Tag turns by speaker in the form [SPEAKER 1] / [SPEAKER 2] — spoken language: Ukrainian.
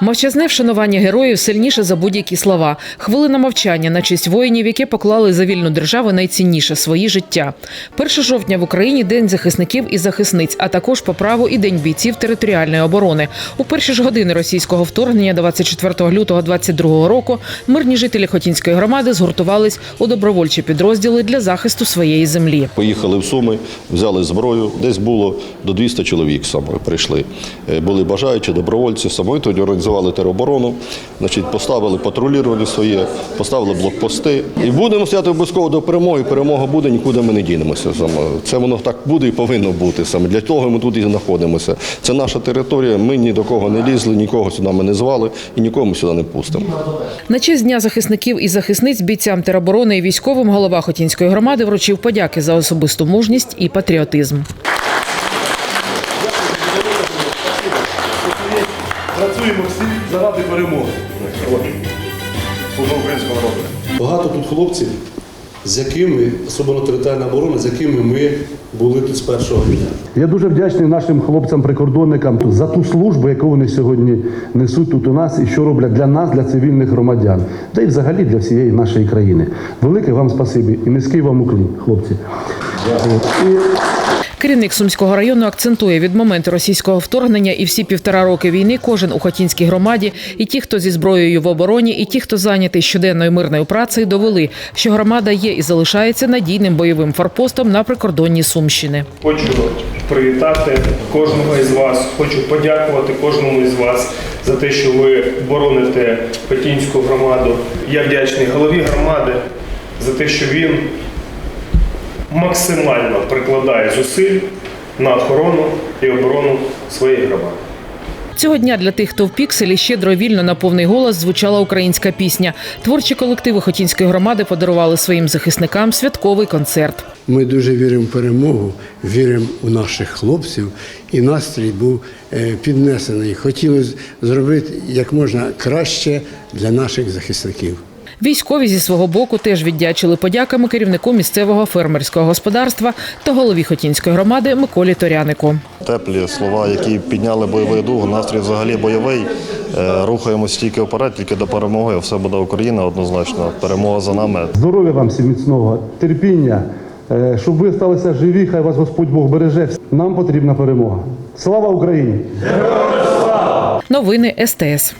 [SPEAKER 1] Мовчазне вшанування героїв сильніше за будь-які слова. Хвилина мовчання на честь воїнів, які поклали за вільну державу найцінніше свої життя. 1 жовтня в Україні день захисників і захисниць, а також по праву і день бійців територіальної оборони. У перші ж години російського вторгнення 24 лютого 22 року мирні жителі Хотінської громади згуртувались у добровольчі підрозділи для захисту своєї землі.
[SPEAKER 2] Поїхали в Суми, взяли зброю. Десь було до 200 чоловік саме прийшли. Е, Були бажаючі, добровольці. Саме тоді організували тероборону, значить, поставили патрулювання своє, поставили блокпости. І будемо стояти обов'язково до перемоги. Перемога буде, нікуди ми не дінемося. Це воно так буде і повинно бути. Саме для того ми тут і знаходимося. Це наша територія. Ми ні до кого не лізли, нікого сюди ми не звали і нікого ми сюди не пустимо.
[SPEAKER 1] На честь дня захисників і захисниць бійцям тероборони і військовим голова Хотінської громади вручив подяки за особисту мужність і патріотизм.
[SPEAKER 3] Працюємо всі заради перемоги. Служба українського народу.
[SPEAKER 4] Багато тут хлопців, з якими, особливо територіальна оборона, з якими ми були тут з першого дня.
[SPEAKER 5] Я дуже вдячний нашим хлопцям-прикордонникам за ту службу, яку вони сьогодні несуть тут у нас і що роблять для нас, для цивільних громадян, та й взагалі для всієї нашої країни. Велике вам спасибі і низький вам уклін, хлопці.
[SPEAKER 1] Керівник Сумського району акцентує від моменту російського вторгнення і всі півтора роки війни кожен у Хотінській громаді, і ті, хто зі зброєю в обороні, і ті, хто зайнятий щоденною мирною працею, довели, що громада є і залишається надійним бойовим форпостом на прикордонні Сумщини.
[SPEAKER 6] Хочу привітати кожного із вас. Хочу подякувати кожному із вас за те, що ви бороните Петінську громаду. Я вдячний голові громади за те, що він максимально прикладає зусиль на охорону і оборону своєї громади.
[SPEAKER 1] Цього дня для тих, хто в пікселі щедро вільно на повний голос звучала українська пісня. Творчі колективи Хотінської громади подарували своїм захисникам святковий концерт.
[SPEAKER 7] Ми дуже віримо в перемогу, віримо у наших хлопців, і настрій був е, піднесений. Хотілося зробити як можна краще для наших захисників.
[SPEAKER 1] Військові зі свого боку теж віддячили подяками керівнику місцевого фермерського господарства та голові Хотінської громади Миколі Торянику.
[SPEAKER 2] Теплі слова, які підняли бойовий дух, настрій взагалі бойовий. Е, Рухаємось тільки вперед, тільки до перемоги. Все буде Україна однозначно. Перемога за нами.
[SPEAKER 5] здоров'я вам всім міцного, терпіння, е, щоб ви залишилися живі, хай вас Господь Бог береже. Нам потрібна перемога. Слава Україні!
[SPEAKER 1] Новини СТС.